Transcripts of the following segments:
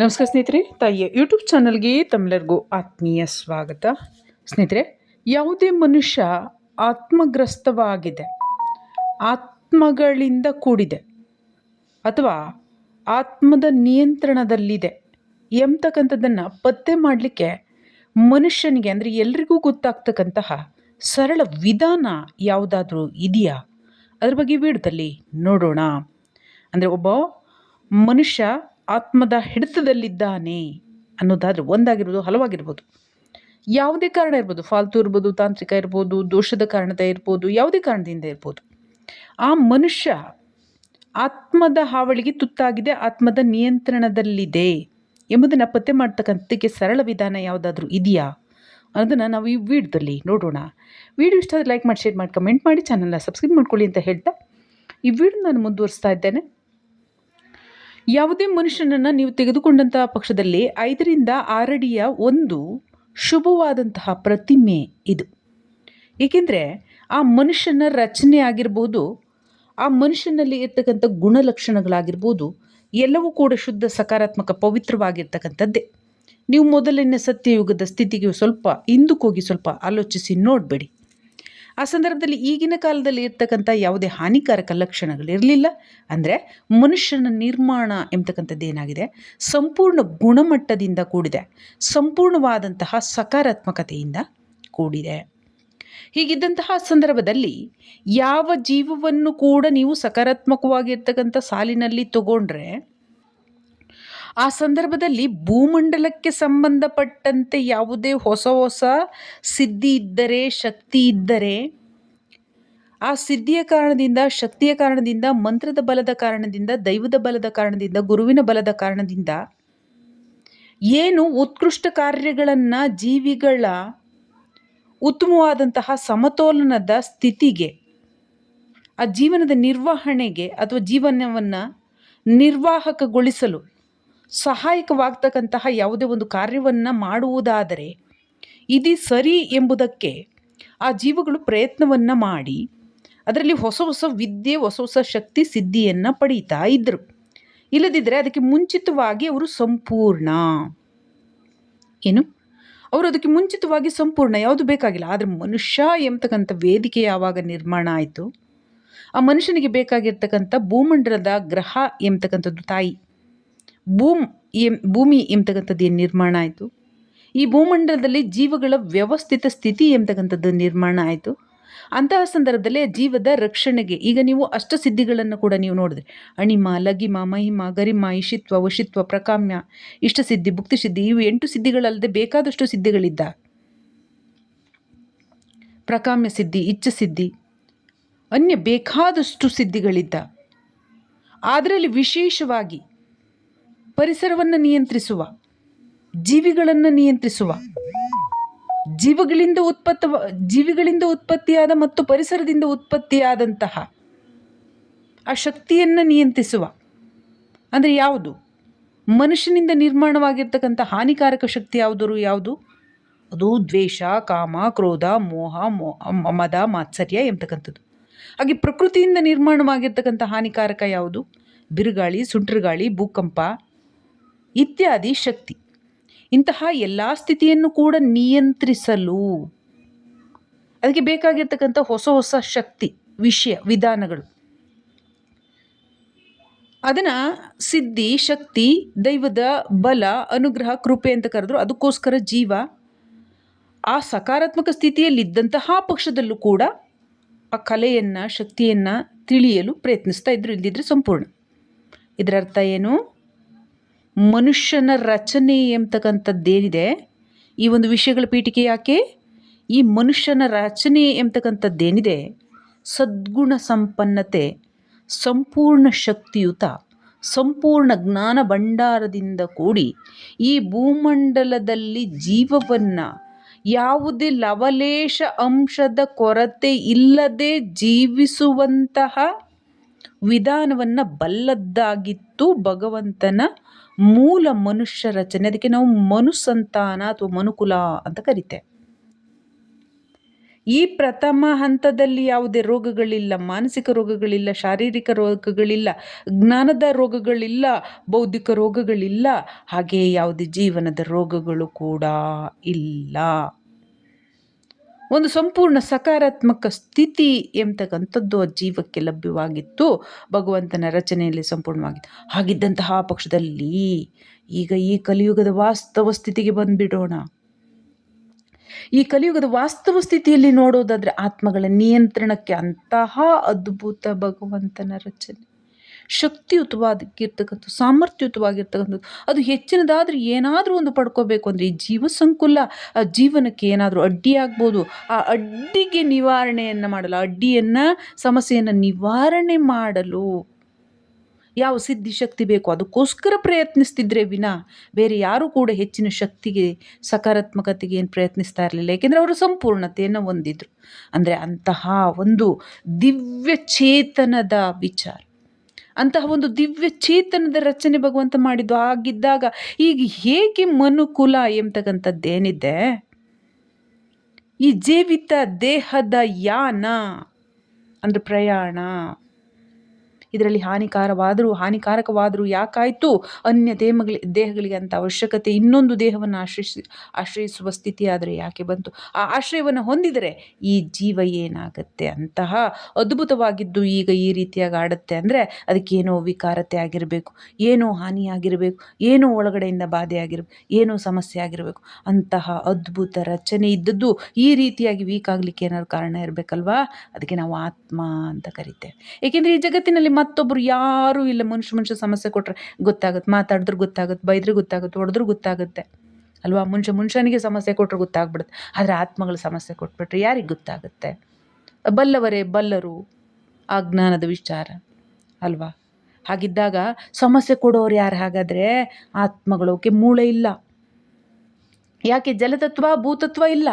ನಮಸ್ಕಾರ ಸ್ನೇಹಿತರೆ, ತಾಯಿಯ ಯೂಟ್ಯೂಬ್ ಚಾನಲ್ಗೆ ತಮ್ಮೆಲ್ಲರಿಗೂ ಆತ್ಮೀಯ ಸ್ವಾಗತ. ಸ್ನೇಹಿತರೆ, ಯಾವುದೇ ಮನುಷ್ಯ ಆತ್ಮಗ್ರಸ್ತವಾಗಿದೆ, ಆತ್ಮಗಳಿಂದ ಕೂಡಿದೆ, ಅಥವಾ ಆತ್ಮದ ನಿಯಂತ್ರಣದಲ್ಲಿದೆ ಎಂಬತಕ್ಕಂಥದ್ದನ್ನು ಪತ್ತೆ ಮಾಡಲಿಕ್ಕೆ ಮನುಷ್ಯನಿಗೆ, ಅಂದರೆ ಎಲ್ರಿಗೂ ಗೊತ್ತಾಗ್ತಕ್ಕಂತಹ ಸರಳ ವಿಧಾನ ಯಾವುದಾದ್ರೂ ಇದೆಯಾ? ಅದ್ರ ಬಗ್ಗೆ ವಿಡಿಯೋದಲ್ಲಿ ನೋಡೋಣ. ಅಂದರೆ ಒಬ್ಬ ಮನುಷ್ಯ ಆತ್ಮದ ಹಿಡಿತದಲ್ಲಿದ್ದಾನೆ ಅನ್ನೋದಾದರೆ ಒಂದಾಗಿರ್ಬೋದು, ಹಲವಾಗಿರ್ಬೋದು. ಯಾವುದೇ ಕಾರಣ ಇರ್ಬೋದು, ಫಾಲ್ತು ಇರ್ಬೋದು, ತಾಂತ್ರಿಕ ಇರ್ಬೋದು, ದೋಷದ ಕಾರಣದ ಇರ್ಬೋದು, ಯಾವುದೇ ಕಾರಣದಿಂದ ಇರ್ಬೋದು. ಆ ಮನುಷ್ಯ ಆತ್ಮದ ಹಾವಳಿಗೆ ತುತ್ತಾಗಿದೆ, ಆತ್ಮದ ನಿಯಂತ್ರಣದಲ್ಲಿದೆ ಎಂಬುದನ್ನು ಪತ್ತೆ ಮಾಡ್ತಕ್ಕಂಥಕ್ಕೆ ಸರಳ ವಿಧಾನ ಯಾವುದಾದ್ರೂ ಇದೆಯಾ? ಅನ್ನೋದನ್ನು ನಾವು ಈ ವಿಡಿಯೋದಲ್ಲಿ ನೋಡೋಣ. ವಿಡಿಯೋ ಇಷ್ಟ ಲೈಕ್ ಮಾಡಿ ಶೇರ್ ಮಾಡಿ ಕಮೆಂಟ್ ಮಾಡಿ ಚಾನಲ್ನ ಸಬ್ಸ್ಕ್ರೈಬ್ ಮಾಡ್ಕೊಳ್ಳಿ ಅಂತ ಹೇಳ್ತಾ ಈ ವಿಡಿಯೋ ನಾನು ಮುಂದುವರಿಸ್ತಾ ಇದ್ದೇನೆ. ಯಾವುದೇ ಮನುಷ್ಯನನ್ನು ನೀವು ತೆಗೆದುಕೊಂಡಂತಹ ಪಕ್ಷದಲ್ಲಿ ಐದರಿಂದ ಆರಡಿಯ ಒಂದು ಶುಭವಾದಂತಹ ಪ್ರತಿಮೆ ಇದು. ಏಕೆಂದರೆ ಆ ಮನುಷ್ಯನ ರಚನೆ ಆಗಿರ್ಬೋದು, ಆ ಮನುಷ್ಯನಲ್ಲಿ ಇರ್ತಕ್ಕಂಥ ಗುಣಲಕ್ಷಣಗಳಾಗಿರ್ಬೋದು, ಎಲ್ಲವೂ ಕೂಡ ಶುದ್ಧ ಸಕಾರಾತ್ಮಕ ಪವಿತ್ರವಾಗಿರ್ತಕ್ಕಂಥದ್ದೇ. ನೀವು ಮೊದಲನೇ ಸತ್ಯಯುಗದ ಸ್ಥಿತಿಗೆ ಸ್ವಲ್ಪ ಹಿಂದಕ್ಕೋಗಿ ಸ್ವಲ್ಪ ಆಲೋಚಿಸಿ ನೋಡಬೇಡಿ. ಆ ಸಂದರ್ಭದಲ್ಲಿ ಈಗಿನ ಕಾಲದಲ್ಲಿ ಇರ್ತಕ್ಕಂಥ ಯಾವುದೇ ಹಾನಿಕಾರಕ ಲಕ್ಷಣಗಳಿರಲಿಲ್ಲ ಅಂದರೆ ಮನುಷ್ಯನ ನಿರ್ಮಾಣ ಎಂಬತಕ್ಕಂಥದ್ದು ಏನಾಗಿದೆ? ಸಂಪೂರ್ಣ ಗುಣಮಟ್ಟದಿಂದ ಕೂಡಿದೆ. ಸಂಪೂರ್ಣವಾದಂತಹ ಸಕಾರಾತ್ಮಕತೆಯಿಂದ ಕೂಡಿದೆ. ಹೀಗಿದ್ದಂತಹ ಸಂದರ್ಭದಲ್ಲಿ ಯಾವ ಜೀವವನ್ನು ಕೂಡ ನೀವು ಸಕಾರಾತ್ಮಕವಾಗಿರ್ತಕ್ಕಂಥ ಸಾಲಿನಲ್ಲಿ ತಗೊಂಡ್ರೆ ಆ ಸಂದರ್ಭದಲ್ಲಿ ಭೂಮಂಡಲಕ್ಕೆ ಸಂಬಂಧಪಟ್ಟಂತೆ ಯಾವುದೇ ಹೊಸ ಹೊಸ ಸಿದ್ಧಿ ಇದ್ದರೆ, ಶಕ್ತಿ ಇದ್ದರೆ, ಆ ಸಿದ್ಧಿಯ ಕಾರಣದಿಂದ, ಶಕ್ತಿಯ ಕಾರಣದಿಂದ, ಮಂತ್ರದ ಬಲದ ಕಾರಣದಿಂದ, ದೈವದ ಬಲದ ಕಾರಣದಿಂದ, ಗುರುವಿನ ಬಲದ ಕಾರಣದಿಂದ ಏನು ಉತ್ಕೃಷ್ಟ ಕಾರ್ಯಗಳನ್ನು ಜೀವಿಗಳ ಉತ್ತಮವಾದಂತಹ ಸಮತೋಲನದ ಸ್ಥಿತಿಗೆ, ಆ ಜೀವನದ ನಿರ್ವಹಣೆಗೆ ಅಥವಾ ಜೀವನವನ್ನು ನಿರ್ವಾಹಕಗೊಳಿಸಲು ಸಹಾಯಕವಾಗ್ತಕ್ಕಂತಹ ಯಾವುದೇ ಒಂದು ಕಾರ್ಯವನ್ನು ಮಾಡುವುದಾದರೆ ಇದು ಸರಿ ಎಂಬುದಕ್ಕೆ ಆ ಜೀವಗಳು ಪ್ರಯತ್ನವನ್ನು ಮಾಡಿ ಅದರಲ್ಲಿ ಹೊಸ ಹೊಸ ವಿದ್ಯೆ, ಹೊಸ ಹೊಸ ಶಕ್ತಿ, ಸಿದ್ಧಿಯನ್ನು ಪಡೀತಾ ಇದ್ದರು ಇಲ್ಲದಿದ್ದರೆ ಅದಕ್ಕೆ ಮುಂಚಿತವಾಗಿ ಅವರು ಸಂಪೂರ್ಣ. ಏನು? ಅವರು ಅದಕ್ಕೆ ಮುಂಚಿತವಾಗಿ ಸಂಪೂರ್ಣ. ಯಾವುದು ಬೇಕಾಗಿಲ್ಲ. ಆದರೆ ಮನುಷ್ಯ ಎಂಬತಕ್ಕಂಥ ವೇದಿಕೆ ಯಾವಾಗ ನಿರ್ಮಾಣ ಆಯಿತು? ಆ ಮನುಷ್ಯನಿಗೆ ಬೇಕಾಗಿರ್ತಕ್ಕಂಥ ಭೂಮಂಡಲದ ಗ್ರಹ ಎಂಬತಕ್ಕಂಥದ್ದು ತಾಯಿ. ಭೂಮ್ ಎಂ ಭೂಮಿ ಎಂಬತಕ್ಕಂಥದ್ದು ಏನು ನಿರ್ಮಾಣ ಆಯಿತು? ಈ ಭೂಮಂಡಲದಲ್ಲಿ ಜೀವಗಳ ವ್ಯವಸ್ಥಿತ ಸ್ಥಿತಿ ಎಂಬತಕ್ಕಂಥದ್ದು ನಿರ್ಮಾಣ ಆಯಿತು. ಅಂತಹ ಸಂದರ್ಭದಲ್ಲಿ ಜೀವದ ರಕ್ಷಣೆಗೆ, ಈಗ ನೀವು ಅಷ್ಟಸಿದ್ಧಿಗಳನ್ನು ಕೂಡ ನೀವು ನೋಡಿದ್ರೆ, ಅಣಿಮ, ಲಗಿಮ, ಮಹಿಮ, ಗರಿಮ ಇಷಿತ್ವ ವಶಿತ್ವ, ಪ್ರಕಾಮ್ಯ, ಇಷ್ಟ ಸಿದ್ಧಿ ಇಷ್ಟಸಿದ್ಧಿ ಭುಕ್ತಿಸಿದ್ಧಿ ಇವು ಎಂಟು ಸಿದ್ಧಿಗಳಲ್ಲದೆ ಬೇಕಾದಷ್ಟು ಸಿದ್ಧಿಗಳಿದ್ದ. ಪ್ರಕಾಮ್ಯ ಸಿದ್ಧಿ, ಇಚ್ಛ ಸಿದ್ಧಿ, ಅನ್ಯ ಬೇಕಾದಷ್ಟು ಸಿದ್ಧಿಗಳಿದ್ದ. ಅದರಲ್ಲಿ ವಿಶೇಷವಾಗಿ ಪರಿಸರವನ್ನು ನಿಯಂತ್ರಿಸುವ, ಜೀವಿಗಳನ್ನು ನಿಯಂತ್ರಿಸುವ, ಜೀವಗಳಿಂದ ಉತ್ಪತ್ತ, ಜೀವಿಗಳಿಂದ ಉತ್ಪತ್ತಿಯಾದ ಮತ್ತು ಪರಿಸರದಿಂದ ಉತ್ಪತ್ತಿಯಾದಂತಹ ಆ ಶಕ್ತಿಯನ್ನು ನಿಯಂತ್ರಿಸುವ. ಅಂದರೆ ಯಾವುದು? ಮನುಷ್ಯನಿಂದ ನಿರ್ಮಾಣವಾಗಿರ್ತಕ್ಕಂಥ ಹಾನಿಕಾರಕ ಶಕ್ತಿ ಯಾವುದರು? ಯಾವುದು? ಅದು ದ್ವೇಷ, ಕಾಮ, ಕ್ರೋಧ, ಮೋಹ, ಮೋ, ಮದ, ಮಾತ್ಸರ್ಯ ಎಂಬತಕ್ಕಂಥದ್ದು. ಹಾಗೆ ಪ್ರಕೃತಿಯಿಂದ ನಿರ್ಮಾಣವಾಗಿರ್ತಕ್ಕಂಥ ಹಾನಿಕಾರಕ ಯಾವುದು? ಬಿರುಗಾಳಿ, ಸುಂಟ್ರಗಾಳಿ, ಭೂಕಂಪ ಇತ್ಯಾದಿ ಶಕ್ತಿ. ಇಂತಹ ಎಲ್ಲ ಸ್ಥಿತಿಯನ್ನು ಕೂಡ ನಿಯಂತ್ರಿಸಲು ಅದಕ್ಕೆ ಬೇಕಾಗಿರ್ತಕ್ಕಂಥ ಹೊಸ ಹೊಸ ಶಕ್ತಿ, ವಿಷಯ, ವಿಧಾನಗಳು. ಅದನ್ನು ಸಿದ್ಧಿ, ಶಕ್ತಿ, ದೈವದ ಬಲ, ಅನುಗ್ರಹ, ಕೃಪೆ ಅಂತ ಕರೆದ್ರು. ಅದಕ್ಕೋಸ್ಕರ ಜೀವ ಆ ಸಕಾರಾತ್ಮಕ ಸ್ಥಿತಿಯಲ್ಲಿದ್ದಂತಹ ಪಕ್ಷದಲ್ಲೂ ಕೂಡ ಆ ಕಲೆಯನ್ನು, ಶಕ್ತಿಯನ್ನು ತಿಳಿಯಲು ಪ್ರಯತ್ನಿಸ್ತಾ ಇದ್ರು ಇಲ್ಲದಿದ್ದರೆ ಸಂಪೂರ್ಣ. ಇದರ ಅರ್ಥ ಏನು? ಮನುಷ್ಯನ ರಚನೆ ಎಂಬತಕ್ಕಂಥದ್ದೇನಿದೆ ಈ ಒಂದು ವಿಷಯಗಳ ಪೀಠಿಕೆ ಯಾಕೆ? ಈ ಮನುಷ್ಯನ ರಚನೆ ಎಂಬತಕ್ಕಂಥದ್ದೇನಿದೆ ಸದ್ಗುಣ ಸಂಪನ್ನತೆ, ಸಂಪೂರ್ಣ ಶಕ್ತಿಯುತ, ಸಂಪೂರ್ಣ ಜ್ಞಾನ ಭಂಡಾರದಿಂದ ಕೂಡಿ ಈ ಭೂಮಂಡಲದಲ್ಲಿ ಜೀವವನ್ನು ಯಾವುದೇ ಲವಲೇಶ ಅಂಶದ ಕೊರತೆ ಇಲ್ಲದೆ ಜೀವಿಸುವಂತಹ ವಿಧಾನವನ್ನು ಬಲ್ಲದ್ದಾಗಿತ್ತು ಭಗವಂತನ ಮೂಲ ಮನುಷ್ಯ ರಚನೆ. ಅದಕ್ಕೆ ನಾವು ಮನುಸಂತಾನ ಅಥವಾ ಮನುಕುಲ ಅಂತ ಕರಿತೆ. ಈ ಪ್ರಥಮ ಹಂತದಲ್ಲಿ ಯಾವುದೇ ರೋಗಗಳಿಲ್ಲ, ಮಾನಸಿಕ ರೋಗಗಳಿಲ್ಲ, ಶಾರೀರಿಕ ರೋಗಗಳಿಲ್ಲ, ಜ್ಞಾನದ ರೋಗಗಳಿಲ್ಲ, ಬೌದ್ಧಿಕ ರೋಗಗಳಿಲ್ಲ, ಹಾಗೆಯೇ ಯಾವುದೇ ಜೀವನದ ರೋಗಗಳು ಕೂಡ ಇಲ್ಲ. ಒಂದು ಸಂಪೂರ್ಣ ಸಕಾರಾತ್ಮಕ ಸ್ಥಿತಿ ಎಂಬತಕ್ಕಂಥದ್ದು ಆ ಜೀವಕ್ಕೆ ಲಭ್ಯವಾಗಿತ್ತು. ಭಗವಂತನ ರಚನೆಯಲ್ಲಿ ಸಂಪೂರ್ಣವಾಗಿತ್ತು. ಹಾಗಿದ್ದಂತಹ ಪಕ್ಷದಲ್ಲಿ ಈಗ ಈ ಕಲಿಯುಗದ ವಾಸ್ತವ ಸ್ಥಿತಿಗೆ ಬಂದುಬಿಡೋಣ. ಈ ಕಲಿಯುಗದ ವಾಸ್ತವ ಸ್ಥಿತಿಯಲ್ಲಿ ನೋಡೋದಾದರೆ ಆತ್ಮಗಳ ನಿಯಂತ್ರಣಕ್ಕೆ ಅಂತಹ ಅದ್ಭುತ ಭಗವಂತನ ರಚನೆ. ಶಕ್ತಿಯುತವಾಗಿರ್ತಕ್ಕಂಥ, ಸಾಮರ್ಥ್ಯಯುತವಾಗಿರ್ತಕ್ಕಂಥದ್ದು. ಅದು ಹೆಚ್ಚಿನದಾದರೆ ಏನಾದರೂ ಒಂದು ಪಡ್ಕೋಬೇಕು ಅಂದರೆ, ಈ ಜೀವ ಸಂಕುಲ, ಆ ಜೀವನಕ್ಕೆ ಏನಾದರೂ ಅಡ್ಡಿಯಾಗ್ಬೋದು ಆ ಅಡ್ಡಿಗೆ ನಿವಾರಣೆಯನ್ನು ಮಾಡಲು ಅಡ್ಡಿಯನ್ನು, ಸಮಸ್ಯೆಯನ್ನು ನಿವಾರಣೆ ಮಾಡಲು ಯಾವ ಸಿದ್ಧಿ ಶಕ್ತಿ ಬೇಕು? ಅದಕ್ಕೋಸ್ಕರ ಪ್ರಯತ್ನಿಸ್ತಿದ್ರೆ ವಿನ ಬೇರೆ ಯಾರೂ ಕೂಡ ಹೆಚ್ಚಿನ ಶಕ್ತಿಗೆ, ಸಕಾರಾತ್ಮಕತೆಗೆ ಏನು ಪ್ರಯತ್ನಿಸ್ತಾ ಇರಲಿಲ್ಲ. ಏಕೆಂದರೆ ಅವರು ಸಂಪೂರ್ಣತೆಯನ್ನು ಹೊಂದಿದ್ರು. ಅಂದರೆ ಅಂತಹ ಒಂದು ದಿವ್ಯ ಚೇತನದ ವಿಚಾರ. ಅಂತಹ ಒಂದು ದಿವ್ಯ ಚೇತನದ ರಚನೆ ಭಗವಂತ ಮಾಡಿದ್ದು ಆಗಿದ್ದಾಗ ಈಗ ಹೇಗೆ ಮನುಕುಲ ಎಂಬತಕ್ಕಂಥದ್ದೇನಿದೆ? ಈ ಜೀವಿತ ದೇಹದ ಯಾನ ಅಂದರೆ ಪ್ರಯಾಣ. ಇದರಲ್ಲಿ ಹಾನಿಕಾರವಾದರೂ, ಹಾನಿಕಾರಕವಾದರೂ ಯಾಕಾಯಿತು? ಅನ್ಯ ದೇಹಗಳಿಗೆ ದೇಹಗಳಿಗೆ ಅಂತ ಅವಶ್ಯಕತೆ ಇನ್ನೊಂದು ದೇಹವನ್ನು ಆಶ್ರಯಿಸಿ, ಆಶ್ರಯಿಸುವ ಸ್ಥಿತಿ ಆದರೆ ಯಾಕೆ ಬಂತು? ಆ ಆಶ್ರಯವನ್ನು ಹೊಂದಿದರೆ ಈ ಜೀವ ಏನಾಗುತ್ತೆ ಅಂತಹ ಅದ್ಭುತವಾಗಿದ್ದು ಈಗ ಈ ರೀತಿಯಾಗಿ ಆಡುತ್ತೆ ಅಂದರೆ ಅದಕ್ಕೇನೋ ವಿಕಾರತೆ ಆಗಿರಬೇಕು, ಏನೋ ಹಾನಿಯಾಗಿರಬೇಕು, ಏನೋ ಒಳಗಡೆಯಿಂದ ಬಾಧೆ ಆಗಿರಬೇಕು, ಏನೋ ಸಮಸ್ಯೆ ಆಗಿರಬೇಕು. ಅಂತಹ ಅದ್ಭುತ ರಚನೆ ಇದ್ದದ್ದು ಈ ರೀತಿಯಾಗಿ ವೀಕ್ ಆಗಲಿಕ್ಕೆ ಏನಾದ್ರು ಕಾರಣ ಇರಬೇಕಲ್ವಾ? ಅದಕ್ಕೆ ನಾವು ಆತ್ಮ ಅಂತ ಕರಿತೇವೆ. ಏಕೆಂದರೆ ಈ ಜಗತ್ತಿನಲ್ಲಿ ಮತ್ತೊಬ್ಬರು ಯಾರೂ ಇಲ್ಲ ಮನುಷ್ಯ ಮನುಷ್ಯ ಸಮಸ್ಯೆ ಕೊಟ್ಟರೆ ಗೊತ್ತಾಗುತ್ತೆ, ಮಾತಾಡಿದ್ರೆ ಗೊತ್ತಾಗುತ್ತೆ, ಬೈದ್ರೆ ಗೊತ್ತಾಗುತ್ತೆ, ಹೊಡೆದ್ರೂ ಗೊತ್ತಾಗುತ್ತೆ. ಅಲ್ವಾ? ಮನುಷ್ಯ ಮನುಷ್ಯನಿಗೆ ಸಮಸ್ಯೆ ಕೊಟ್ಟರೆ ಗೊತ್ತಾಗ್ಬಿಡುತ್ತೆ. ಆದರೆ ಆತ್ಮಗಳ ಸಮಸ್ಯೆ ಕೊಟ್ಬಿಟ್ರೆ ಯಾರಿಗೆ ಗೊತ್ತಾಗುತ್ತೆ? ಬಲ್ಲವರೇ ಬಲ್ಲರು ಆ ಜ್ಞಾನದ ವಿಚಾರ. ಅಲ್ವಾ? ಹಾಗಿದ್ದಾಗ ಸಮಸ್ಯೆ ಕೊಡೋರು ಯಾರು? ಹಾಗಾದರೆ ಆತ್ಮಗಳೋಕೆ ಮೂಳೆ ಇಲ್ಲ. ಯಾಕೆ? ಜಲತತ್ವ, ಭೂತತ್ವ ಇಲ್ಲ.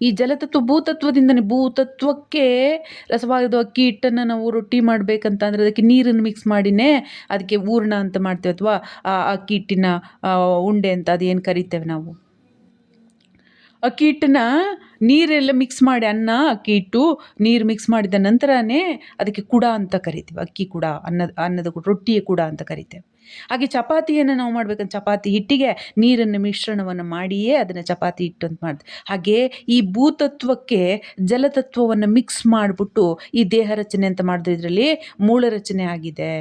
ಈ ಜಲತತ್ವ ಭೂತತ್ವದಿಂದನೇ ಭೂತತ್ವಕ್ಕೆ ರಸವಾಗಿದ್ದು ಅಕ್ಕಿ ಹಿಟ್ಟನ್ನು ನಾವು ರೊಟ್ಟಿ ಮಾಡಬೇಕಂತ ಅಂದರೆ ಅದಕ್ಕೆ ನೀರನ್ನು ಮಿಕ್ಸ್ ಮಾಡಿನೇ ಅದಕ್ಕೆ ಹೂರ್ಣ ಅಂತ ಮಾಡ್ತೇವೆ ಅಥವಾ ಆ ಅಕ್ಕಿ ಹಿಟ್ಟಿನ ಉಂಡೆ ಅಂತ ಅದೇನು ಕರಿತೇವೆ ನಾವು? ಅಕ್ಕಿ ಹಿಟ್ಟನ್ನ ನೀರೆಲ್ಲ ಮಿಕ್ಸ್ ಮಾಡಿ ಅನ್ನ, ಅಕ್ಕಿ ಇಟ್ಟು ನೀರು ಮಿಕ್ಸ್ ಮಾಡಿದ ನಂತರನೇ ಅದಕ್ಕೆ ಕುಡ ಅಂತ ಕರಿತೀವಿ. ಅಕ್ಕಿ ಕೂಡ ಅನ್ನದ ಅನ್ನದ ರೊಟ್ಟಿಯ ಕೂಡ ಅಂತ ಕರಿತೇವೆ. ಹಾಗೆ ಚಪಾತಿಯನ್ನು ನಾವು ಮಾಡ್ಬೇಕಂದ್ರೆ ಚಪಾತಿ ಹಿಟ್ಟಿಗೆ ನೀರನ್ನು ಮಿಶ್ರಣವನ್ನು ಮಾಡಿಯೇ ಅದನ್ನು ಚಪಾತಿ ಹಿಟ್ಟು ಅಂತ ಮಾಡ್ತೀವಿ. ಹಾಗೆ ಈ ಭೂತತ್ವಕ್ಕೆ ಜಲತತ್ವವನ್ನು ಮಿಕ್ಸ್ ಮಾಡಿಬಿಟ್ಟು ಈ ದೇಹ ರಚನೆ ಅಂತ ಮಾಡಿದ್ರೆ ಇದರಲ್ಲಿ ಮೂಳ ರಚನೆ ಆಗಿದೆ,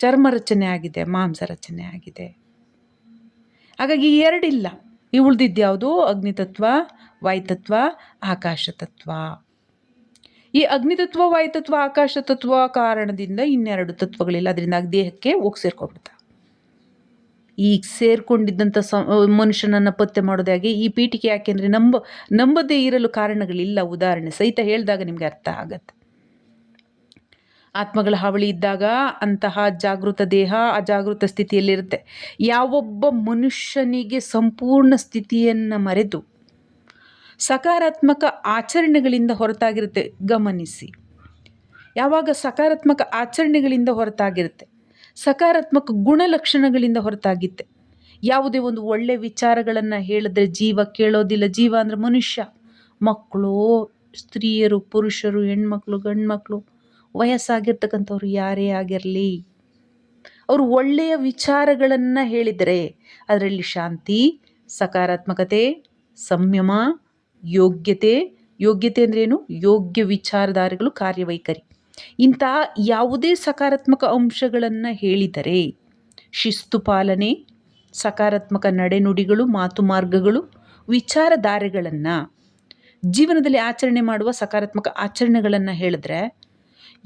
ಚರ್ಮ ರಚನೆ ಆಗಿದೆ, ಮಾಂಸ ರಚನೆ ಆಗಿದೆ. ಹಾಗಾಗಿ ಎರಡಿಲ್ಲ. ಈ ಉಳಿದಿದ್ದ್ಯಾವುದು ಅಗ್ನಿತತ್ವ ವಾಯುತತ್ವ ಆಕಾಶ ತತ್ವ ಈ ಅಗ್ನಿತತ್ವ ವಾಯುತತ್ವ ಆಕಾಶ ತತ್ವ ಕಾರಣದಿಂದ ಇನ್ನೆರಡು ತತ್ವಗಳಿಲ್ಲ. ಅದರಿಂದ ದೇಹಕ್ಕೆ ಹೋಗಿ ಸೇರ್ಕೊಂಡ್ಬಿಡ್ತ. ಈಗ ಸೇರ್ಕೊಂಡಿದ್ದಂಥ ಸ, ಮನುಷ್ಯನನ್ನು ಪತ್ತೆ ಮಾಡೋದಾಗಿ ಈ ಪೀಠಿಕೆ ಯಾಕೆಂದರೆ ನಂಬ, ನಂಬದೇ ಇರಲು ಕಾರಣಗಳಿಲ್ಲ. ಉದಾಹರಣೆ ಸಹಿತ ಹೇಳಿದಾಗ ನಿಮಗೆ ಅರ್ಥ ಆಗತ್ತೆ. ಆತ್ಮಗಳ ಹಾವಳಿ ಇದ್ದಾಗ ಅಂತಹ ಜಾಗೃತ ದೇಹ, ಅಜಾಗೃತ ಸ್ಥಿತಿಯಲ್ಲಿರುತ್ತೆ. ಯಾವೊಬ್ಬ ಮನುಷ್ಯನಿಗೆ ಸಂಪೂರ್ಣ ಸ್ಥಿತಿಯನ್ನು ಮರೆತು ಸಕಾರಾತ್ಮಕ ಆಚರಣೆಗಳಿಂದ ಹೊರತಾಗಿರುತ್ತೆ. ಗಮನಿಸಿ. ಯಾವಾಗ ಸಕಾರಾತ್ಮಕ ಆಚರಣೆಗಳಿಂದ ಹೊರತಾಗಿರುತ್ತೆ. ಸಕಾರಾತ್ಮಕ ಗುಣಲಕ್ಷಣಗಳಿಂದ ಹೊರತಾಗಿತ್ತೆ. ಯಾವುದೇ ಒಂದು ಒಳ್ಳೆ ವಿಚಾರಗಳನ್ನು ಹೇಳಿದ್ರೆ ಜೀವ ಕೇಳೋದಿಲ್ಲ. ಜೀವ ಅಂದರೆ ಮನುಷ್ಯ. ಮಕ್ಕಳು, ಸ್ತ್ರೀಯರು, ಪುರುಷರು, ಹೆಣ್ಮಕ್ಳು, ಗಂಡ್ಮಕ್ಳು, ವಯಸ್ಸಾಗಿರ್ತಕ್ಕಂಥವ್ರು ಯಾರೇ ಆಗಿರಲಿ. ಅವರು ಒಳ್ಳೆಯ ವಿಚಾರಗಳನ್ನು ಹೇಳಿದರೆ, ಅದರಲ್ಲಿ ಶಾಂತಿ, ಸಕಾರಾತ್ಮಕತೆ, ಸಂಯಮ ಯೋಗ್ಯತೆ ಯೋಗ್ಯತೆ ಅಂದ್ರೇನು? ಯೋಗ್ಯ ವಿಚಾರಧಾರೆಗಳು ಕಾರ್ಯವೈಖರಿ. ಇಂತಹ ಯಾವುದೇ ಸಕಾರಾತ್ಮಕ ಅಂಶಗಳನ್ನು ಹೇಳಿದರೆ, ಶಿಸ್ತು ಪಾಲನೆ, ಸಕಾರಾತ್ಮಕ ನಡೆನುಡಿಗಳು, ಮಾತು ಮಾರ್ಗಗಳು, ವಿಚಾರಧಾರೆಗಳನ್ನು, ಜೀವನದಲ್ಲಿ ಆಚರಣೆ ಮಾಡುವ ಸಕಾರಾತ್ಮಕ ಆಚರಣೆಗಳನ್ನು ಹೇಳಿದ್ರೆ,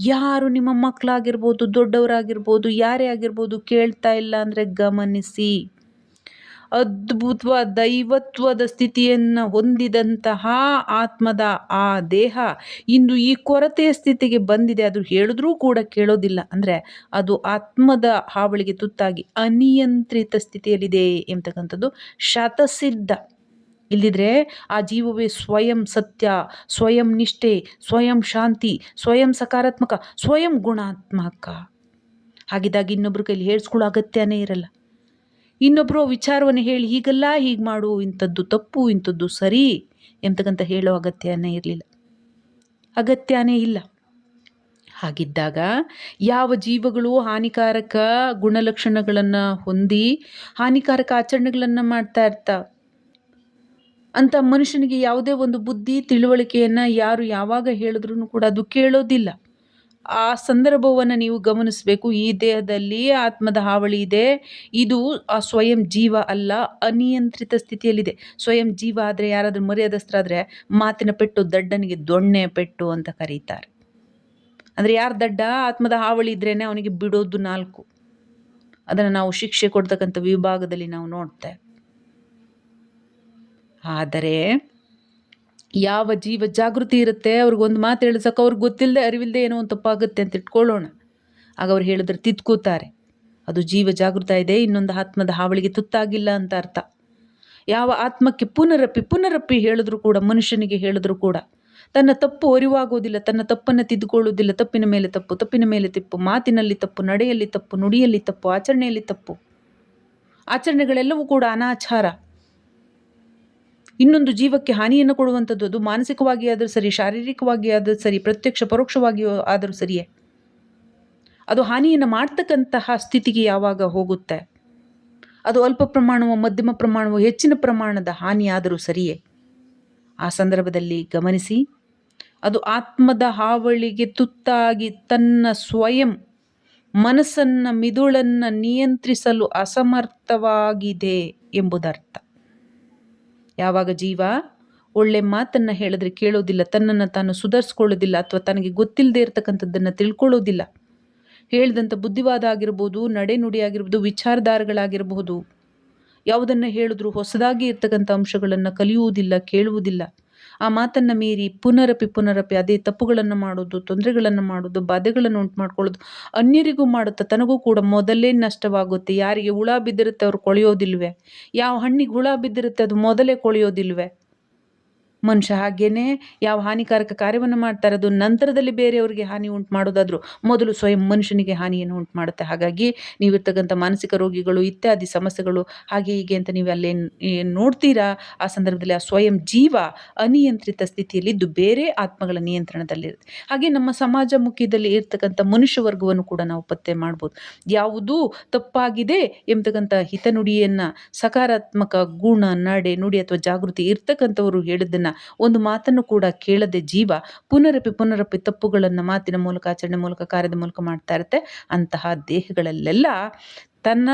ಯಾರು ನಿಮ್ಮ ಮಕ್ಕಳಾಗಿರ್ಬೋದು ದೊಡ್ಡವರಾಗಿರ್ಬೋದು, ಯಾರೇ ಆಗಿರ್ಬೋದು ಕೇಳ್ತಾ ಇಲ್ಲ ಅಂದರೆ ಗಮನಿಸಿ. ಅದ್ಭುತ ದೈವತ್ವದ ಸ್ಥಿತಿಯನ್ನು ಹೊಂದಿದಂತಹ ಆತ್ಮದ ಆ ದೇಹ ಇಂದು ಈ ಕೊರತೆಯ ಸ್ಥಿತಿಗೆ ಬಂದಿದೆ. ಅದು ಹೇಳಿದ್ರೂ ಕೂಡ ಕೇಳೋದಿಲ್ಲ. ಅಂದರೆ ಅದು ಆತ್ಮದ ಹಾವಳಿಗೆ ತುತ್ತಾಗಿ ಅನಿಯಂತ್ರಿತ ಸ್ಥಿತಿಯಲ್ಲಿದೆ ಎಂಬತಕ್ಕಂಥದ್ದು ಶತಸಿದ್ಧ. ಇಲ್ಲಿದ್ರೆ ಆ ಜೀವವೇ ಸ್ವಯಂ ಸತ್ಯ, ಸ್ವಯಂ ನಿಷ್ಠೆ, ಸ್ವಯಂ ಶಾಂತಿ, ಸ್ವಯಂ ಸಕಾರಾತ್ಮಕ, ಸ್ವಯಂ ಗುಣಾತ್ಮಕ. ಹಾಗಿದ್ದಾಗ ಇನ್ನೊಬ್ರ ಕೈಲಿ ಹೇಳ್ಸ್ಕೊಳ್ಳೋ ಅಗತ್ಯನೇ ಇರಲ್ಲ. ಇನ್ನೊಬ್ಬರು ವಿಚಾರವನ್ನು ಹೇಳಿ, ಹೀಗಲ್ಲ ಹೀಗೆ ಮಾಡು, ಇಂಥದ್ದು ತಪ್ಪು, ಇಂಥದ್ದು ಸರಿ ಎಂತಕ್ಕಂಥ ಹೇಳೋ ಅಗತ್ಯನೇ ಇರಲಿಲ್ಲ. ಅಗತ್ಯನೇ ಇಲ್ಲ. ಹಾಗಿದ್ದಾಗ ಯಾವ ಜೀವಗಳು ಹಾನಿಕಾರಕ ಗುಣಲಕ್ಷಣಗಳನ್ನು ಹೊಂದಿ ಹಾನಿಕಾರಕ ಆಚರಣೆಗಳನ್ನು ಮಾಡ್ತಾ ಇರ್ತಾವೆ ಅಂತ ಮನುಷ್ಯನಿಗೆ ಯಾವುದೇ ಒಂದು ಬುದ್ಧಿ, ತಿಳುವಳಿಕೆಯನ್ನು ಯಾರು ಯಾವಾಗ ಹೇಳಿದ್ರೂ ಕೂಡ ಅದು ಕೇಳೋದಿಲ್ಲ. ಆ ಸಂದರ್ಭವನ್ನು ನೀವು ಗಮನಿಸಬೇಕು. ಈ ದೇಹದಲ್ಲಿ ಆತ್ಮದ ಹಾವಳಿ ಇದೆ. ಇದು ಆ ಸ್ವಯಂ ಜೀವ ಅಲ್ಲ, ಅನಿಯಂತ್ರಿತ ಸ್ಥಿತಿಯಲ್ಲಿದೆ. ಸ್ವಯಂ ಜೀವ ಆದರೆ ಯಾರಾದರೂ ಮರ್ಯಾದಸ್ಥರಾದರೆ ಮಾತಿನ ಪೆಟ್ಟು ದಡ್ಡನಿಗೆ ದೊಣ್ಣೆ ಪೆಟ್ಟು ಅಂತ ಕರೀತಾರೆ. ಅಂದರೆ ಯಾರು ದಡ್ಡ? ಆತ್ಮದ ಹಾವಳಿ ಇದ್ರೇ ಅವನಿಗೆ ಬಿಡೋದು ನಾಲ್ಕು. ಅದನ್ನು ನಾವು ಶಿಕ್ಷೆ ಕೊಡ್ತಕ್ಕಂಥ ವಿಭಾಗದಲ್ಲಿ ನಾವು ನೋಡ್ತೇವೆ. ಆದರೆ ಯಾವ ಜೀವ ಜಾಗೃತಿ ಇರುತ್ತೆ, ಅವ್ರಿಗೊಂದು ಮಾತು ಹೇಳಿಸಕ್ಕೆ ಅವ್ರಿಗೆ ಗೊತ್ತಿಲ್ಲದೆ ಅರಿವಿಲ್ಲದೆ ಏನೋ ಒಂದು ತಪ್ಪಾಗುತ್ತೆ ಅಂತ ಇಟ್ಕೊಳ್ಳೋಣ. ಆಗ ಅವ್ರು ಹೇಳಿದ್ರೆ ತಿದ್ಕೋತಾರೆ. ಅದು ಜೀವ ಜಾಗೃತ ಇದೆ, ಇನ್ನೊಂದು ಆತ್ಮದ ಹಾವಳಿಗೆ ತುತ್ತಾಗಿಲ್ಲ ಅಂತ ಅರ್ಥ. ಯಾವ ಆತ್ಮಕ್ಕೆ ಪುನರಪ್ಪಿ ಪುನರಪ್ಪಿ ಹೇಳಿದ್ರು ಕೂಡ, ಮನುಷ್ಯನಿಗೆ ಹೇಳಿದ್ರು ಕೂಡ, ತನ್ನ ತಪ್ಪು ಅರಿವಾಗೋದಿಲ್ಲ, ತನ್ನ ತಪ್ಪನ್ನು ತಿದ್ದುಕೊಳ್ಳುವುದಿಲ್ಲ ತಪ್ಪಿನ ಮೇಲೆ ತಪ್ಪು, ತಪ್ಪಿನ ಮೇಲೆ ತಪ್ಪು, ಮಾತಿನಲ್ಲಿ ತಪ್ಪು, ನಡೆಯಲ್ಲಿ ತಪ್ಪು, ನುಡಿಯಲ್ಲಿ ತಪ್ಪು, ಆಚರಣೆಯಲ್ಲಿ ತಪ್ಪು. ಆಚರಣೆಗಳೆಲ್ಲವೂ ಕೂಡ ಅನಾಚಾರ. ಇನ್ನೊಂದು ಜೀವಕ್ಕೆ ಹಾನಿಯನ್ನು ಕೊಡುವಂಥದ್ದು ಅದು ಮಾನಸಿಕವಾಗಿ ಆದರೂ ಸರಿ, ಶಾರೀರಿಕವಾಗಿ ಆದರೂ ಸರಿ, ಪ್ರತ್ಯಕ್ಷ ಪರೋಕ್ಷವಾಗಿ ಆದರೂ ಸರಿಯೇ. ಅದು ಹಾನಿಯನ್ನು ಮಾಡ್ತಕ್ಕಂತಹ ಸ್ಥಿತಿಗೆ ಯಾವಾಗ ಹೋಗುತ್ತೆ? ಅದು ಅಲ್ಪ ಪ್ರಮಾಣವೋ, ಮಧ್ಯಮ ಪ್ರಮಾಣವೋ, ಹೆಚ್ಚಿನ ಪ್ರಮಾಣದ ಹಾನಿಯಾದರೂ ಸರಿಯೇ? ಆ ಸಂದರ್ಭದಲ್ಲಿ ಗಮನಿಸಿ, ಅದು ಆತ್ಮದ ಹಾವಳಿಗೆ ತುತ್ತಾಗಿ ತನ್ನ ಸ್ವಯಂ ಮನಸ್ಸನ್ನು, ಮಿದುಳನ್ನು ನಿಯಂತ್ರಿಸಲು ಅಸಮರ್ಥವಾಗಿದೆ ಎಂಬುದರ್ಥ. ಯಾವಾಗ ಜೀವ ಒಳ್ಳೆ ಮಾತನ್ನು ಹೇಳಿದ್ರೆ ಕೇಳೋದಿಲ್ಲ, ತನ್ನನ್ನು ತಾನು ಸುಧಾರಿಸ್ಕೊಳ್ಳೋದಿಲ್ಲ ಅಥವಾ ತನಗೆ ಗೊತ್ತಿಲ್ಲದೆ ಇರತಕ್ಕಂಥದ್ದನ್ನು ತಿಳ್ಕೊಳ್ಳೋದಿಲ್ಲ. ಹೇಳಿದಂಥ ಬುದ್ಧಿವಾದ ಆಗಿರ್ಬೋದು, ನಡೆನುಡಿ ಆಗಿರ್ಬೋದು ವಿಚಾರಧಾರೆಗಳಾಗಿರಬಹುದು ಯಾವುದನ್ನು ಹೇಳಿದ್ರು ಹೊಸದಾಗಿ ಇರ್ತಕ್ಕಂಥ ಅಂಶಗಳನ್ನು ಕಲಿಯುವುದಿಲ್ಲ, ಕೇಳುವುದಿಲ್ಲ. ಆ ಮಾತನ್ನು ಮೀರಿ ಪುನರಪಿ ಪುನರಪಿ ಅದೇ ತಪ್ಪುಗಳನ್ನು ಮಾಡೋದು, ತೊಂದರೆಗಳನ್ನು ಮಾಡೋದು, ಬಾಧೆಗಳನ್ನು ಉಂಟು ಮಾಡ್ಕೊಳ್ಳೋದು ಅನ್ಯರಿಗೂ ಮಾಡುತ್ತಾ ತನಗೂ ಕೂಡ ಮೊದಲೇ ನಷ್ಟವಾಗುತ್ತೆ. ಯಾರಿಗೆ ಹುಳ ಬಿದ್ದಿರುತ್ತೆ ಅವ್ರು ಕೊಳೆಯೋದಿಲ್ವೇ? ಯಾವ ಹಣ್ಣಿಗೆ ಹುಳ ಬಿದ್ದಿರುತ್ತೆ ಅದು ಮೊದಲೇ ಕೊಳೆಯೋದಿಲ್ವೇ? ಮನುಷ್ಯ ಹಾಗೇನೆ ಯಾವ ಹಾನಿಕಾರಕ ಕಾರ್ಯವನ್ನು ಮಾಡ್ತಾರೆ, ಅದು ನಂತರದಲ್ಲಿ ಬೇರೆಯವರಿಗೆ ಹಾನಿ ಉಂಟು ಮಾಡೋದಾದರೂ ಮೊದಲು ಸ್ವಯಂ ಮನುಷ್ಯನಿಗೆ ಹಾನಿಯನ್ನು ಉಂಟು ಮಾಡುತ್ತೆ. ಹಾಗಾಗಿ ನೀವಿರ್ತಕ್ಕಂಥ ಮಾನಸಿಕ ರೋಗಿಗಳು, ಇತ್ಯಾದಿ ಸಮಸ್ಯೆಗಳು ಹಾಗೆ ಹೀಗೆ ಅಂತ ನೀವು ಅಲ್ಲೇನು ನೋಡ್ತೀರಾ? ಆ ಸಂದರ್ಭದಲ್ಲಿ ಆ ಸ್ವಯಂ ಜೀವ ಅನಿಯಂತ್ರಿತ ಸ್ಥಿತಿಯಲ್ಲಿದ್ದು ಬೇರೆ ಆತ್ಮಗಳ ನಿಯಂತ್ರಣದಲ್ಲಿರುತ್ತೆ ಹಾಗೆ ನಮ್ಮ ಸಮಾಜ ಮುಖ್ಯದಲ್ಲಿ ಇರ್ತಕ್ಕಂಥ ಮನುಷ್ಯ ವರ್ಗವನ್ನು ಕೂಡ ನಾವು ಪತ್ತೆ ಮಾಡ್ಬೋದು. ಯಾವುದು ತಪ್ಪಾಗಿದೆ ಎಂಬತಕ್ಕಂಥ ಹಿತನುಡಿಯನ್ನು ಸಕಾರಾತ್ಮಕ ಗುಣ, ನಡೆ, ನುಡಿ ಅಥವಾ ಜಾಗೃತಿ ಇರ್ತಕ್ಕಂಥವರು ಹೇಳಿದ್ದನ್ನು ಒಂದು ಮಾತನ್ನು ಕೂಡ ಕೇಳದೆ ಜೀವ ಪುನರಪಿ ಪುನರಪಿ ತಪ್ಪುಗಳನ್ನು ಮಾತಿನ ಮೂಲಕ, ಆಚರಣೆ ಮೂಲಕ, ಕಾರ್ಯದ ಮೂಲಕ ಮಾಡ್ತಾ ಇರುತ್ತೆ. ಅಂತಹ ದೇಹಗಳಲ್ಲೆಲ್ಲ ತನ್ನ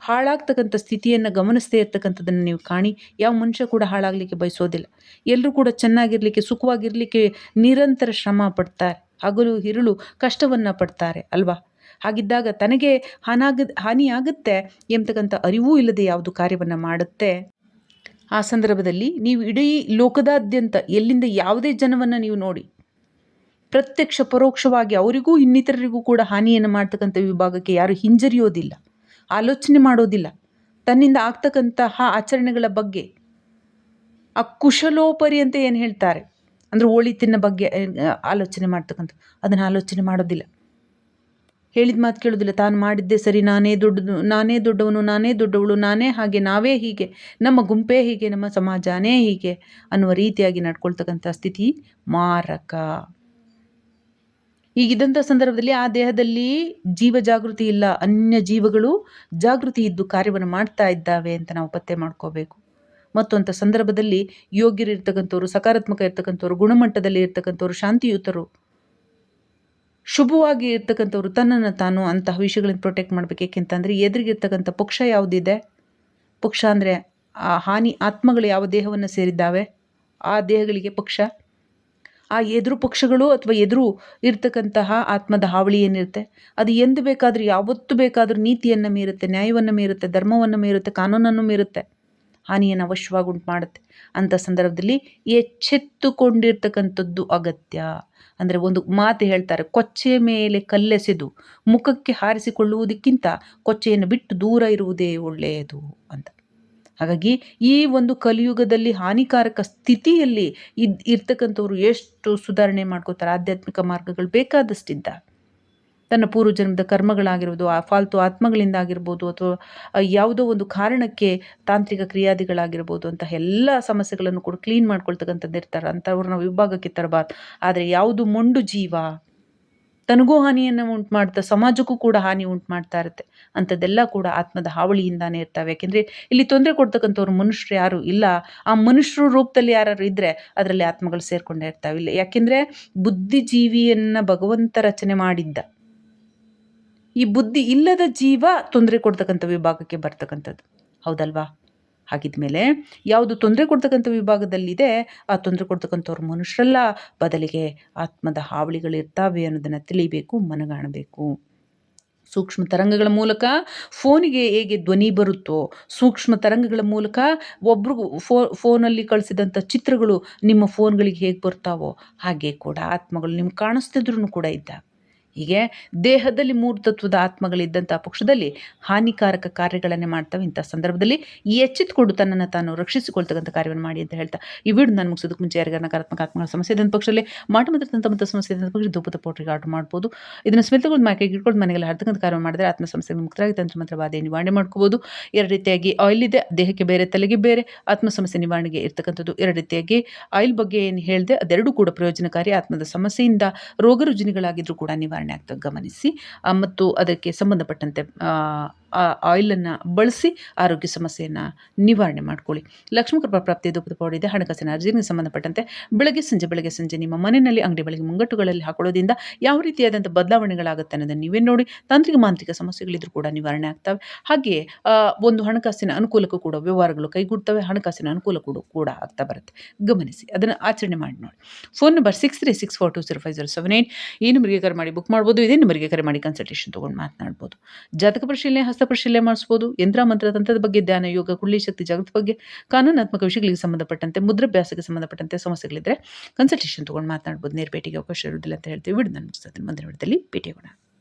ಹಾಳಾಗ್ತಕ್ಕಂಥ ಸ್ಥಿತಿಯನ್ನು ಗಮನಿಸದೇ ಇರ್ತಕ್ಕಂಥದ್ದನ್ನು ನೀವು ಕಾಣಿ. ಯಾವ ಮನುಷ್ಯ ಕೂಡ ಹಾಳಾಗಲಿಕ್ಕೆ ಬಯಸೋದಿಲ್ಲ. ಎಲ್ಲರೂ ಕೂಡ ಚೆನ್ನಾಗಿರಲಿಕ್ಕೆ, ಸುಖವಾಗಿರಲಿಕ್ಕೆ ನಿರಂತರ ಶ್ರಮ ಪಡ್ತಾರೆ. ಹಗಲು ಹಿರುಳು ಕಷ್ಟವನ್ನು ಪಡ್ತಾರೆ, ಅಲ್ವಾ? ಹಾಗಿದ್ದಾಗ ತನಗೆ ಹಾನಾಗ ಹಾನಿಯಾಗುತ್ತೆ ಎಂಬತಕ್ಕಂಥ ಅರಿವೂ ಇಲ್ಲದೆ ಯಾವುದು ಕಾರ್ಯವನ್ನು ಮಾಡುತ್ತೆ. ಆ ಸಂದರ್ಭದಲ್ಲಿ ನೀವು ಇಡೀ ಲೋಕದಾದ್ಯಂತ ಎಲ್ಲಿಂದ ಯಾವುದೇ ಜನವನ್ನು ನೀವು ನೋಡಿ, ಪ್ರತ್ಯಕ್ಷ ಪರೋಕ್ಷವಾಗಿ ಅವರಿಗೂ ಇನ್ನಿತರರಿಗೂ ಕೂಡ ಹಾನಿಯನ್ನು ಮಾಡ್ತಕ್ಕಂಥ ವಿಭಾಗಕ್ಕೆ ಯಾರು ಹಿಂಜರಿಯೋದಿಲ್ಲ, ಆಲೋಚನೆ ಮಾಡೋದಿಲ್ಲ. ತನ್ನಿಂದ ಆಗ್ತಕ್ಕಂತಹ ಆಚರಣೆಗಳ ಬಗ್ಗೆ ಆ ಕುಶಲೋಪರಿ ಅಂತ ಏನು ಹೇಳ್ತಾರೆ? ಅಂದರೆ ಓಳಿತಿನ ಬಗ್ಗೆ ಆಲೋಚನೆ ಮಾಡ್ತಕ್ಕಂಥ, ಅದನ್ನು ಆಲೋಚನೆ ಮಾಡೋದಿಲ್ಲ. ಹೇಳಿದ ಮಾತು ಕೇಳೋದಿಲ್ಲ ತಾನು ಮಾಡಿದ್ದೆ ಸರಿ, ನಾನೇ ದೊಡ್ಡದು ನಾನೇ ದೊಡ್ಡವನು, ನಾನೇ ದೊಡ್ಡವಳು, ನಾನೇ ಹಾಗೆ, ನಾವೇ ಹೀಗೆ, ನಮ್ಮ ಗುಂಪೇ ಹೀಗೆ, ನಮ್ಮ ಸಮಾಜನೇ ಹೀಗೆ ಅನ್ನುವ ರೀತಿಯಾಗಿ ನಡ್ಕೊಳ್ತಕ್ಕಂಥ ಸ್ಥಿತಿ ಮಾರಕ. ಈಗಿದ್ದಂಥ ಸಂದರ್ಭದಲ್ಲಿ ಆ ದೇಹದಲ್ಲಿ ಜೀವ ಜಾಗೃತಿ ಇಲ್ಲ, ಅನ್ಯ ಜೀವಗಳು ಜಾಗೃತಿ ಇದ್ದು ಕಾರ್ಯವನ್ನು ಮಾಡ್ತಾ ಇದ್ದಾವೆ ಅಂತ ನಾವು ಪತ್ತೆ ಮಾಡ್ಕೋಬೇಕು. ಮತ್ತು ಅಂಥ ಸಂದರ್ಭದಲ್ಲಿ ಯೋಗ್ಯರಿರ್ತಕ್ಕಂಥವ್ರು ಸಕಾರಾತ್ಮಕ ಇರ್ತಕ್ಕಂಥವ್ರು, ಗುಣಮಟ್ಟದಲ್ಲಿ ಇರ್ತಕ್ಕಂಥವ್ರು, ಶಾಂತಿಯುತರು ಶುಭವಾಗಿ ಇರ್ತಕ್ಕಂಥವ್ರು ತನ್ನನ್ನು ತಾನು ಅಂತಹ ವಿಷಯಗಳನ್ನ ಪ್ರೊಟೆಕ್ಟ್ ಮಾಡಬೇಕು. ಏಕೆಂತಂದರೆ ಎದುರಿಗಿರ್ತಕ್ಕಂಥ ಪಕ್ಷ ಯಾವುದಿದೆ? ಪಕ್ಷ ಅಂದರೆ ಆ ಹಾನಿ ಆತ್ಮಗಳು ಯಾವ ದೇಹವನ್ನು ಸೇರಿದ್ದಾವೆ? ಆ ದೇಹಗಳಿಗೆ ಪಕ್ಷ? ಆ ಎದುರು ಪಕ್ಷಗಳು ಅಥವಾ ಎದುರು ಇರ್ತಕ್ಕಂತಹ ಆತ್ಮದ ಹಾವಳಿ ಏನಿರುತ್ತೆ? ಅದು ಎಂದು ಬೇಕಾದರೂ ಯಾವತ್ತು ಬೇಕಾದರೂ ನೀತಿಯನ್ನು ಮೀರುತ್ತೆ, ನ್ಯಾಯವನ್ನು ಮೀರುತ್ತೆ, ಧರ್ಮವನ್ನು ಮೀರುತ್ತೆ, ಕಾನೂನನ್ನು ಮೀರುತ್ತೆ. ಹಾನಿಯನ್ನು ಅವಶ್ಯವಾಗಿ ಉಂಟು ಮಾಡುತ್ತೆ ಅಂಥ ಸಂದರ್ಭದಲ್ಲಿ ಎಚ್ಚೆತ್ತುಕೊಂಡಿರ್ತಕ್ಕಂಥದ್ದು ಅಗತ್ಯ. ಅಂದರೆ ಒಂದು ಮಾತು ಹೇಳ್ತಾರೆ ಕೊಚ್ಚೆ ಮೇಲೆ ಕಲ್ಲೆಸೆದು ಮುಖಕ್ಕೆ ಹಾರಿಸಿಕೊಳ್ಳುವುದಕ್ಕಿಂತ ಕೊಚ್ಚೆಯನ್ನು ಬಿಟ್ಟು ದೂರ ಇರುವುದೇ ಒಳ್ಳೆಯದು ಅಂತ. ಹಾಗಾಗಿ ಈ ಒಂದು ಕಲಿಯುಗದಲ್ಲಿ ಹಾನಿಕಾರಕ ಸ್ಥಿತಿಯಲ್ಲಿ ಇದ್ ಇರ್ತಕ್ಕಂಥವ್ರು ಎಷ್ಟು ಸುಧಾರಣೆ ಮಾಡ್ಕೋತಾರೆ, ಆಧ್ಯಾತ್ಮಿಕ ಮಾರ್ಗಗಳು ಬೇಕಾದಷ್ಟಿದ್ದ ತನ್ನ ಪೂರ್ವಜನ್ಮದ ಕರ್ಮಗಳಾಗಿರ್ಬೋದು, ಆ ಫಾಲ್ತು ಆತ್ಮಗಳಿಂದ ಆಗಿರ್ಬೋದು ಅಥವಾ ಯಾವುದೋ ಒಂದು ಕಾರಣಕ್ಕೆ ತಾಂತ್ರಿಕ ಕ್ರಿಯಾದಿಗಳಾಗಿರ್ಬೋದು ಅಂತ ಎಲ್ಲ ಸಮಸ್ಯೆಗಳನ್ನು ಕೂಡ ಕ್ಲೀನ್ ಮಾಡ್ಕೊಳ್ತಕ್ಕಂಥದ್ದು ಇರ್ತಾರೆ ಅಂಥವ್ರನ್ನ ವಿಭಾಗಕ್ಕೆ ತರಬಾರ್ದು. ಆದರೆ ಯಾವುದು ಮೊಂಡು ಜೀವ, ತನಗೂ ಹಾನಿಯನ್ನು ಉಂಟು ಮಾಡ್ತಾ, ಸಮಾಜಕ್ಕೂ ಕೂಡ ಹಾನಿ ಉಂಟು ಮಾಡ್ತಾ ಇರುತ್ತೆ. ಅಂಥದ್ದೆಲ್ಲ ಕೂಡ ಆತ್ಮದ ಹಾವಳಿಯಿಂದಾನೇ ಇರ್ತವೆ. ಯಾಕೆಂದರೆ ಇಲ್ಲಿ ತೊಂದರೆ ಕೊಡ್ತಕ್ಕಂಥವ್ರು ಮನುಷ್ಯರು ಯಾರು ಇಲ್ಲ. ಆ ಮನುಷ್ಯರು ರೂಪದಲ್ಲಿ ಯಾರು ಇದ್ದರೆ ಅದರಲ್ಲಿ ಆತ್ಮಗಳು ಸೇರಿಕೊಂಡೇ ಇರ್ತಾವೆ. ಇಲ್ಲ, ಯಾಕೆಂದರೆ ಬುದ್ಧಿಜೀವಿಯನ್ನು ಭಗವಂತ ರಚನೆ ಮಾಡಿದ್ದ. ಈ ಬುದ್ಧಿ ಇಲ್ಲದ ಜೀವ ತೊಂದರೆ ಕೊಡ್ತಕ್ಕಂಥ ವಿಭಾಗಕ್ಕೆ ಬರ್ತಕ್ಕಂಥದ್ದು. ಹೌದಲ್ವಾ? ಹಾಗಿದ್ಮೇಲೆ ಯಾವುದು ತೊಂದರೆ ಕೊಡ್ತಕ್ಕಂಥ ವಿಭಾಗದಲ್ಲಿದೆ, ಆ ತೊಂದರೆ ಕೊಡ್ತಕ್ಕಂಥವ್ರು ಮನುಷ್ಯರಲ್ಲ ಬದಲಿಗೆ ಆತ್ಮದ ಹಾವಳಿಗಳಿರ್ತಾವೆ ಅನ್ನೋದನ್ನು ತಿಳಿಬೇಕು, ಮನಗಾಣಬೇಕು. ಸೂಕ್ಷ್ಮ ತರಂಗಗಳ ಮೂಲಕ ಫೋನಿಗೆ ಹೇಗೆ ಧ್ವನಿ ಬರುತ್ತೋ, ಸೂಕ್ಷ್ಮ ತರಂಗಗಳ ಮೂಲಕ ಒಬ್ರಿಗೂ ಫೋ, ಫೋನಲ್ಲಿ ಕಳಿಸಿದಂಥ ಚಿತ್ರಗಳು ನಿಮ್ಮ ಫೋನ್ಗಳಿಗೆ ಹೇಗೆ ಬರ್ತಾವೋ, ಹಾಗೆ ಕೂಡ ಆತ್ಮಗಳು ನಿಮ್ಗೆ ಕಾಣಿಸ್ತಿದ್ರು ಕೂಡ ಇದ್ದ ಹೀಗೆ ದೇಹದಲ್ಲಿ ಮೂರು ತತ್ವದ ಆತ್ಮಗಳಿದ್ದಂಥ ಪಕ್ಷದಲ್ಲಿ ಹಾನಿಕಾರಕ ಕಾರ್ಯಗಳನ್ನೇ ಮಾಡ್ತವೆ ಇಂಥ ಸಂದರ್ಭದಲ್ಲಿ ಎಚ್ಚೆತ್ತುಕೊಂಡು ತನ್ನನ್ನು ತಾನು ರಕ್ಷಿಸಿಕೊಳ್ತಕ್ಕಂಥ ಕಾರ್ಯವನ್ನು ಮಾಡಿ ಅಂತ ಹೇಳ್ತಾ ಈ ವಿಡಿಯೋ ನಾನು ಮುಗಿಸೋದಕ್ಕೆ ಮುಂಚೆ ಯಾರಿಗಾರ ನಕಾರಾತ್ಮಕ ಆತ್ಮಗಳ ಸಮಸ್ಯೆ ಇದ್ದಂಥ ಪಕ್ಷದಲ್ಲಿ ಮಾಟ ಮಾತ್ರ ತಂತ ಸಮಸ್ಯೆ ಇದ್ದಂಥ ಪಕ್ಷ ಧೂಪದ ಪೌಡ್ರಿಗೆ ಆರ್ಡರ್ ಮಾಡ್ಬೋದು. ಇದನ್ನು ಸ್ಮೆಲ್ ತಗೊಂಡು ಇಟ್ಕೊಂಡು ಮನೆಗೆಲ್ಲ ಹರ್ತಕ್ಕಂಥ ಕಾರ್ಯ ಮಾಡಿದರೆ ಆತ್ಮ ಸಮಸ್ಯೆ ಮುಕ್ತರಾಗಿ ತಂತ್ರ ಮಾತ್ರ ಬಾಧೆ ನಿವಾರಣೆ ಮಾಡ್ಕೋಬೋದು. ಎರಡು ರೀತಿಯಾಗಿ ಆಯಿಲ್ ಇದೆ, ದೇಹಕ್ಕೆ ಬೇರೆ, ತಲೆಗೆ ಬೇರೆ ಆತ್ಮ ಸಮಸ್ಯೆ ನಿವಾರಣೆಗೆ ಇರ್ತಕ್ಕಂಥದ್ದು ಎರಡು ರೀತಿಯಾಗಿ. ಆಯಿಲ್ ಬಗ್ಗೆ ಏನು ಹೇಳಿದೆ ಅದೆರಡೂ ಕೂಡ ಪ್ರಯೋಜನಕಾರಿ ಆತ್ಮದ ಸಮಸ್ಯೆಯಿಂದ ರೋಗ ರುಜಿನಗಳಾಗಿದ್ದರೂ ಕೂಡ ನಿವಾರಣೆ ಆಗ್ತದೆ ಗಮನಿಸಿ. ಮತ್ತು ಅದಕ್ಕೆ ಸಂಬಂಧಪಟ್ಟಂತೆ ಆ ಆಯಿಲನ್ನು ಬಳಸಿ ಆರೋಗ್ಯ ಸಮಸ್ಯೆಯನ್ನು ನಿವಾರಣೆ ಮಾಡ್ಕೊಳ್ಳಿ. ಲಕ್ಷ್ಮೀಕೃಪಾ ಪ್ರಾಪ್ತಿ ಧೂಪದ ಇದೆ. ಹಣಕಾಸಿನ ಅರ್ಜಿಗೆ ಸಂಬಂಧಪಟ್ಟಂತೆ ಬೆಳಗ್ಗೆ ಸಂಜೆ ಬೆಳಗ್ಗೆ ಸಂಜೆ ನಿಮ್ಮ ಮನೆಯಲ್ಲಿ ಅಂಗಡಿ ಬೆಳಗ್ಗೆ ಮುಂಗಟ್ಟುಗಳಲ್ಲಿ ಹಾಕೊಳ್ಳೋದ್ರಿಂದ ಯಾವ ರೀತಿಯಾದಂಥ ಬದಲಾವಣೆಗಳಾಗುತ್ತೆ ಅನ್ನೋದನ್ನು ನೀವೇ ನೋಡಿ. ತಾಂತ್ರಿಕ, ಮಾಂತ್ರಿಕ ಸಮಸ್ಯೆಗಳಿದ್ರೂ ಕೂಡ ನಿವಾರಣೆ ಆಗ್ತವೆ. ಹಾಗೆಯೇ ಒಂದು ಹಣಕಾಸಿನ ಅನುಕೂಲಕ್ಕೂ ಕೂಡ ವ್ಯವಹಾರಗಳು ಕೈಗೂಡ್ತವೆ. ಹಣಕಾಸಿನ ಅನುಕೂಲ ಕೂಡ ಕೂಡ ಆಗ್ತಾ ಬರುತ್ತೆ. ಗಮನಿಸಿ, ಅದನ್ನು ಆಚರಣೆ ಮಾಡಿ ನೋಡಿ. Phone number six three six four two zero five zero seven eight. ಈ ನಂಬರಿಗೆ ಕರೆ ಮಾಡಿ ಬುಕ್ ಮಾಡ್ಬೋದು. ಇದೇ ನಂಬರಿಗೆ ಕರೆ ಮಾಡಿ ಕನ್ಸಲ್ಟೇಷನ್ ತೊಗೊಂಡು ಮಾತನಾಡ್ಬೋದು. ಜಾತಕ ಪರಿಶೀಲನೆ, ಹಸ್ತ ಪರಿಶೀಲನೆ ಮಾಡಿಸ್ಬೋದು. ಯಂತ್ರ ಮಂತ್ರ ತಂತ್ರದ ಬಗ್ಗೆ ಧ್ಯಾನ, ಯೋಗ, ಕುಳ್ಳಿ ಶಕ್ತಿ, ಜಗತ್ ಬಗ್ಗೆ ಕಾನೂನಾತ್ಮಕ ವಿಷಯಗಳಿಗೆ ಸಂಬಂಧಪಟ್ಟಂತೆ ಮುದ್ರಾಭ್ಯಾಸಕ್ಕೆ ಸಂಬಂಧಪಟ್ಟಂತೆ ಸಮಸ್ಯೆಗಳಿದ್ದರೆ ಕನ್ಸಲ್ಟೇಷನ್ ತೊಗೊಂಡು ಮಾತನಾಡ್ಬೋದು. ನೇರ ಭೇಟಿಗೆ ಅವಕಾಶ ಇರುವುದಿಲ್ಲ ಅಂತ ಹೇಳ್ತೀವಿ. ವಿಡಿಯೋ ನಾನು ಮುಂದಿನ ವಿಡದಲ್ಲಿ ಭೇಟಿಯಾಗೋಣ.